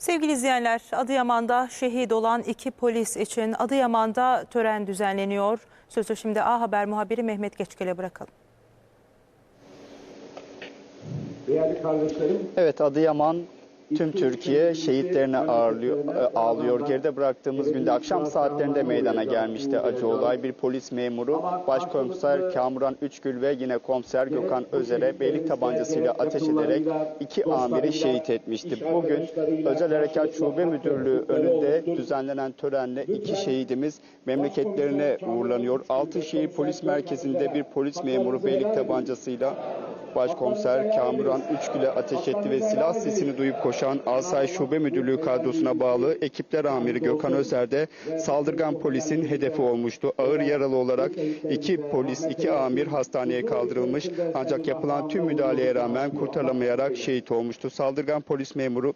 Sevgili izleyenler, Adıyaman'da şehit olan iki polis için Adıyaman'da tören düzenleniyor. Sözü şimdi A Haber muhabiri Mehmet Geçkel'e bırakalım. Değerli kardeşlerim, Evet Adıyaman tüm Türkiye şehitlerini ağırlıyor, e, ağlıyor. Geride bıraktığımız günde akşam saatlerinde meydana gelmişti acı olay. Bir polis memuru başkomiser Kamuran Üçgül ve yine komiser Gökhan Özer'e beylik tabancasıyla ateş ederek iki amiri şehit etmişti. Bugün Özel Harekat Şube Müdürlüğü önünde düzenlenen törenle iki şehidimiz memleketlerine uğurlanıyor. Altınşehir Polis Merkezi'nde bir polis memuru beylik tabancasıyla Başkomiser Kamuran Üçgül'e ateş etti ve silah sesini duyup koşan Asay Şube Müdürlüğü kadrosuna bağlı ekipler amiri Gökhan Özer de saldırgan polisin hedefi olmuştu. Ağır yaralı olarak iki polis, iki amir hastaneye kaldırılmış ancak yapılan tüm müdahaleye rağmen kurtarılamayarak şehit olmuştu. Saldırgan polis memuru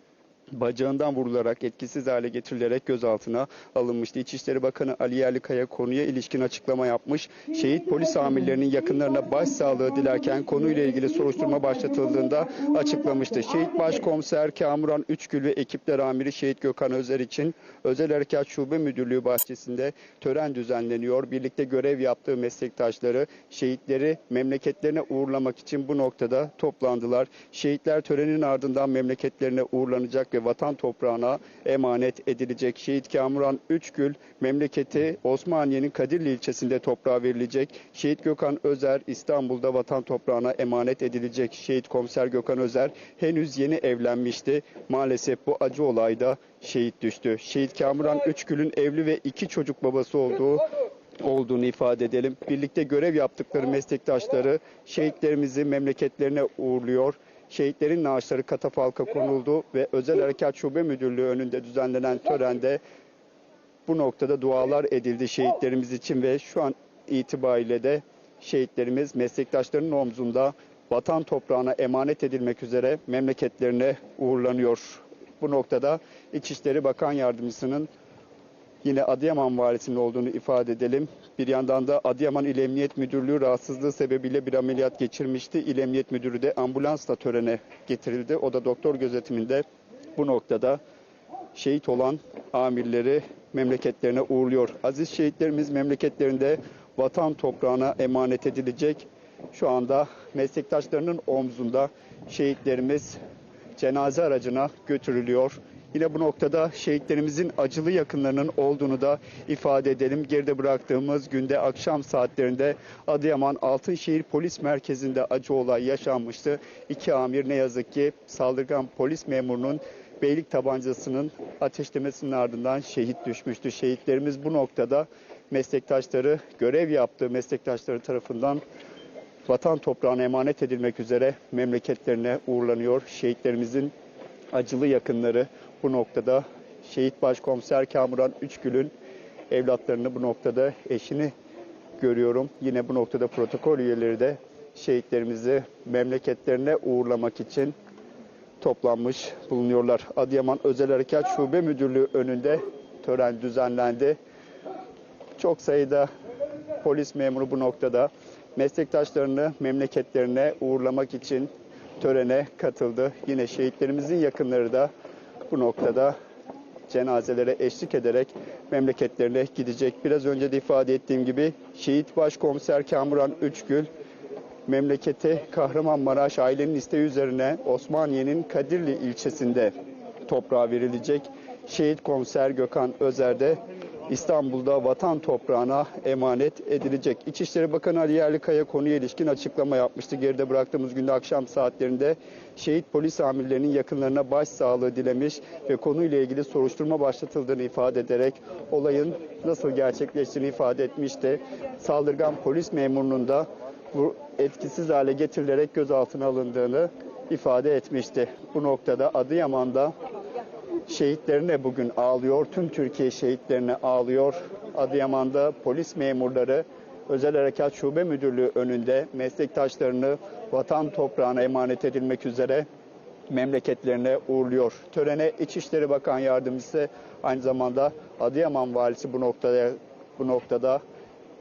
bacağından vurularak etkisiz hale getirilerek gözaltına alınmıştı. İçişleri Bakanı Ali Yerlikaya konuya ilişkin açıklama yapmış. Şehit polis amirlerinin yakınlarına başsağlığı dilerken konuyla ilgili soruşturma başlatıldığında açıklamıştı. Şehit Başkomiser Kamuran Üçgül ve ekipler amiri Şehit Gökhan Özer için Özel Harekat Şube Müdürlüğü bahçesinde tören düzenleniyor. Birlikte görev yaptığı meslektaşları şehitleri memleketlerine uğurlamak için bu noktada toplandılar. Şehitler törenin ardından memleketlerine uğurlanacak ve vatan toprağına emanet edilecek. Şehit Kamuran Üçgül memleketi Osmaniye'nin Kadirli ilçesinde toprağa verilecek. Şehit Gökhan Özer İstanbul'da vatan toprağına emanet edilecek. Şehit Komiser Gökhan Özer henüz yeni evlenmişti. Maalesef bu acı olayda şehit düştü. Şehit Kamuran Üçgül'ün evli ve iki çocuk babası olduğu olduğunu ifade edelim. Birlikte görev yaptıkları meslektaşları şehitlerimizi memleketlerine uğurluyor. Şehitlerin naaşları katafalka konuldu ve Özel Harekat Şube Müdürlüğü önünde düzenlenen törende bu noktada dualar edildi şehitlerimiz için ve şu an itibariyle de şehitlerimiz meslektaşlarının omzunda vatan toprağına emanet edilmek üzere memleketlerine uğurlanıyor. Bu noktada İçişleri Bakan Yardımcısının yine Adıyaman valisinin olduğunu ifade edelim. Bir yandan da Adıyaman İl Emniyet Müdürlüğü rahatsızlığı sebebiyle bir ameliyat geçirmişti. İl Emniyet Müdürü de ambulansla törene getirildi. O da doktor gözetiminde bu noktada şehit olan amirleri memleketlerine uğurluyor. Aziz şehitlerimiz memleketlerinde vatan toprağına emanet edilecek. Şu anda meslektaşlarının omzunda şehitlerimiz cenaze aracına götürülüyor. Yine bu noktada şehitlerimizin acılı yakınlarının olduğunu da ifade edelim. Geride bıraktığımız günde akşam saatlerinde Adıyaman Altınşehir Polis Merkezi'nde acı olay yaşanmıştı. İki amir ne yazık ki saldırgan polis memurunun beylik tabancasının ateşlemesinin ardından şehit düşmüştü. Şehitlerimiz bu noktada meslektaşları, görev yaptığı meslektaşları tarafından vatan toprağına emanet edilmek üzere memleketlerine uğurlanıyor. Şehitlerimizin acılı yakınları bu noktada şehit başkomiser Kamuran Üçgül'ün evlatlarını bu noktada eşini görüyorum. Yine bu noktada protokol üyeleri de şehitlerimizi memleketlerine uğurlamak için toplanmış bulunuyorlar. Adıyaman Özel Harekat Şube Müdürlüğü önünde tören düzenlendi. Çok sayıda polis memuru bu noktada meslektaşlarını memleketlerine uğurlamak için törene katıldı. Yine şehitlerimizin yakınları da bu noktada cenazelere eşlik ederek memleketlerine gidecek. Biraz önce de ifade ettiğim gibi şehit başkomiser Kamuran Üçgül memleketi Kahramanmaraş ailenin isteği üzerine Osmaniye'nin Kadirli ilçesinde toprağa verilecek. Şehit komiser Gökhan Özer de İstanbul'da vatan toprağına emanet edilecek. İçişleri Bakanı Ali Yerlikaya konuya ilişkin açıklama yapmıştı. Geride bıraktığımız günde akşam saatlerinde şehit polis amirlerinin yakınlarına başsağlığı dilemiş ve konuyla ilgili soruşturma başlatıldığını ifade ederek olayın nasıl gerçekleştiğini ifade etmişti. Saldırgan polis memurunun da etkisiz hale getirilerek gözaltına alındığını ifade etmişti. Bu noktada Adıyaman'da şehitlerine bugün ağlıyor. Tüm Türkiye şehitlerine ağlıyor. Adıyaman'da polis memurları Özel Harekat Şube Müdürlüğü önünde meslektaşlarını vatan toprağına emanet edilmek üzere memleketlerine uğurluyor. Törene İçişleri Bakan Yardımcısı aynı zamanda Adıyaman Valisi bu noktada bu noktada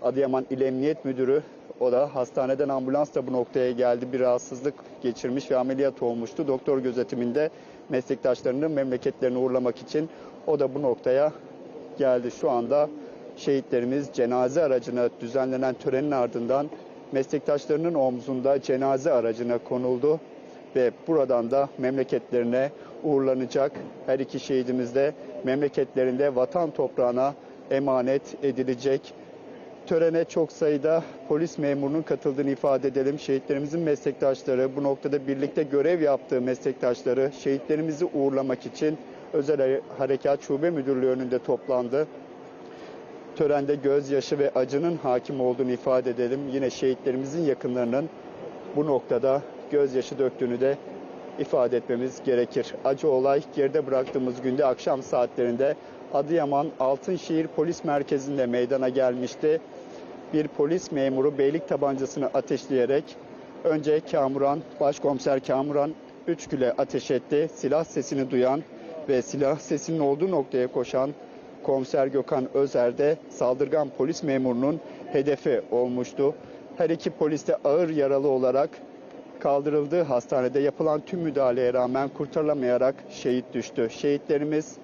Adıyaman İl Emniyet Müdürü O da hastaneden ambulansla bu noktaya geldi. Bir rahatsızlık geçirmiş ve ameliyat olmuştu. Doktor gözetiminde meslektaşlarını memleketlerine uğurlamak için o da bu noktaya geldi. Şu anda şehitlerimiz cenaze aracına düzenlenen törenin ardından meslektaşlarının omzunda cenaze aracına konuldu ve buradan da memleketlerine uğurlanacak. Her iki şehidimiz de memleketlerinde vatan toprağına emanet edilecek. Törene çok sayıda polis memurunun katıldığını ifade edelim. Şehitlerimizin meslektaşları, bu noktada birlikte görev yaptığı meslektaşları şehitlerimizi uğurlamak için Özel Harekat Şube Müdürlüğü önünde toplandı. Törende gözyaşı ve acının hakim olduğunu ifade edelim. Yine şehitlerimizin yakınlarının bu noktada gözyaşı döktüğünü de ifade etmemiz gerekir. Acı olay geride bıraktığımız günde akşam saatlerinde Adıyaman Altınşehir Polis Merkezi'nde meydana gelmişti. Bir polis memuru beylik tabancasını ateşleyerek önce Kamuran, Başkomiser Kamuran Üçgül'e ateş etti. Silah sesini duyan ve silah sesinin olduğu noktaya koşan Komiser Gökhan Özer de saldırgan polis memurunun hedefi olmuştu. Her iki polis de ağır yaralı olarak kaldırıldığı hastanede yapılan tüm müdahaleye rağmen kurtarılamayarak şehit düştü. Şehitlerimiz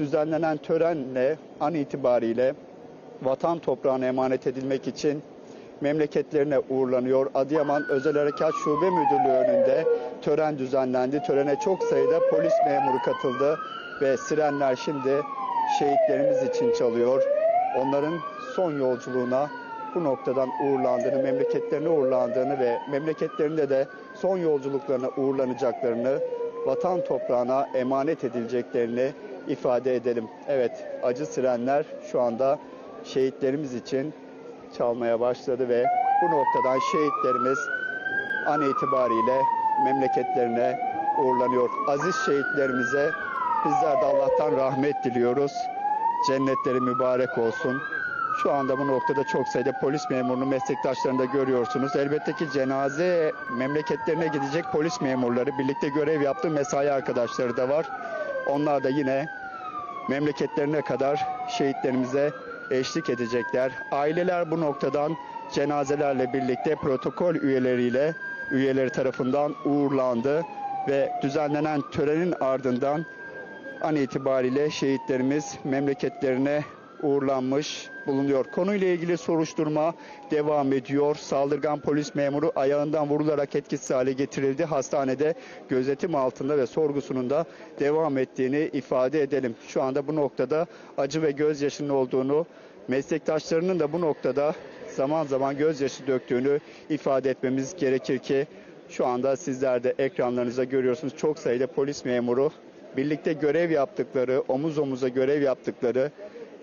düzenlenen törenle an itibariyle vatan toprağına emanet edilmek için memleketlerine uğurlanıyor. Adıyaman Özel Harekat Şube Müdürlüğü önünde tören düzenlendi. Törene çok sayıda polis memuru katıldı ve sirenler şimdi şehitlerimiz için çalıyor. Onların son yolculuğuna bu noktadan uğurlandığını, memleketlerine uğurlandığını ve memleketlerinde de son yolculuklarına uğurlanacaklarını, vatan toprağına emanet edileceklerini ifade edelim. Evet, acı sirenler şu anda şehitlerimiz için çalmaya başladı ve bu noktadan şehitlerimiz an itibariyle memleketlerine uğurlanıyor. Aziz şehitlerimize bizler de Allah'tan rahmet diliyoruz. Cennetleri mübarek olsun. Şu anda bu noktada çok sayıda polis memurunu meslektaşlarını da görüyorsunuz. Elbette ki cenaze memleketlerine gidecek polis memurları, birlikte görev yaptığı mesai arkadaşları da var. Onlar da yine memleketlerine kadar şehitlerimize eşlik edecekler. Aileler bu noktadan cenazelerle birlikte protokol üyeleriyle üyeleri tarafından uğurlandı ve düzenlenen törenin ardından an itibariyle şehitlerimiz memleketlerine uğurlanmış bulunuyor. Konuyla ilgili soruşturma devam ediyor. Saldırgan polis memuru ayağından vurularak etkisiz hale getirildi. Hastanede gözetim altında ve sorgusunun da devam ettiğini ifade edelim. Şu anda bu noktada acı ve gözyaşının olduğunu, meslektaşlarının da bu noktada zaman zaman gözyaşı döktüğünü ifade etmemiz gerekir ki şu anda sizler de ekranlarınızda görüyorsunuz çok sayıda polis memuru birlikte görev yaptıkları, omuz omuza görev yaptıkları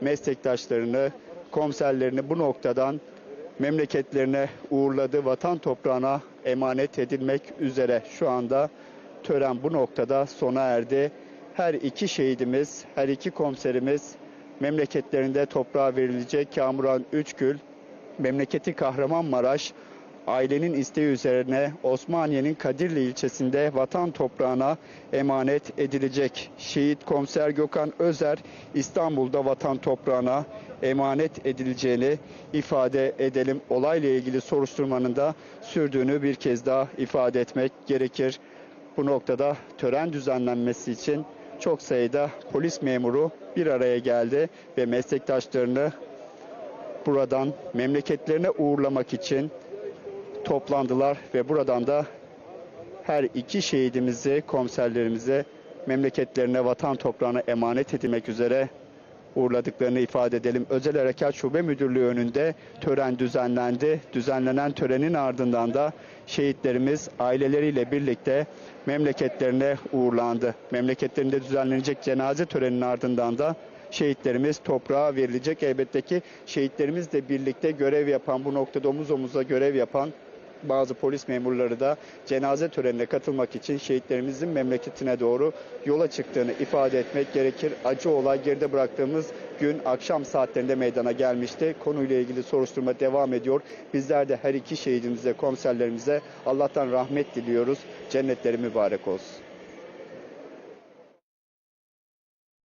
meslektaşlarını, komiserlerini bu noktadan memleketlerine uğurladı. Vatan toprağına emanet edilmek üzere şu anda tören bu noktada sona erdi. Her iki şehidimiz, her iki komiserimiz memleketlerinde toprağa verilecek. Kamuran Üçgül, memleketi Kahramanmaraş, ailenin isteği üzerine Osmaniye'nin Kadirli ilçesinde vatan toprağına emanet edilecek. Şehit komiser Gökhan Özer İstanbul'da vatan toprağına emanet edileceğini ifade edelim. Olayla ilgili soruşturmanın da sürdüğünü bir kez daha ifade etmek gerekir. Bu noktada tören düzenlenmesi için çok sayıda polis memuru bir araya geldi ve meslektaşlarını buradan memleketlerine uğurlamak için toplandılar ve buradan da her iki şehidimizi, komiserlerimizi memleketlerine, vatan toprağına emanet edilmek üzere uğurladıklarını ifade edelim. Özel Harekat Şube Müdürlüğü önünde tören düzenlendi. Düzenlenen törenin ardından da şehitlerimiz aileleriyle birlikte memleketlerine uğurlandı. Memleketlerinde düzenlenecek cenaze töreninin ardından da şehitlerimiz toprağa verilecek. Elbette ki şehitlerimizle birlikte görev yapan, bu noktada omuz omuza görev yapan bazı polis memurları da cenaze törenine katılmak için şehitlerimizin memleketine doğru yola çıktığını ifade etmek gerekir. Acı olay geride bıraktığımız gün akşam saatlerinde meydana gelmişti. Konuyla ilgili soruşturma devam ediyor. Bizler de her iki şehidimize, komiserlerimize Allah'tan rahmet diliyoruz. Cennetleri mübarek olsun.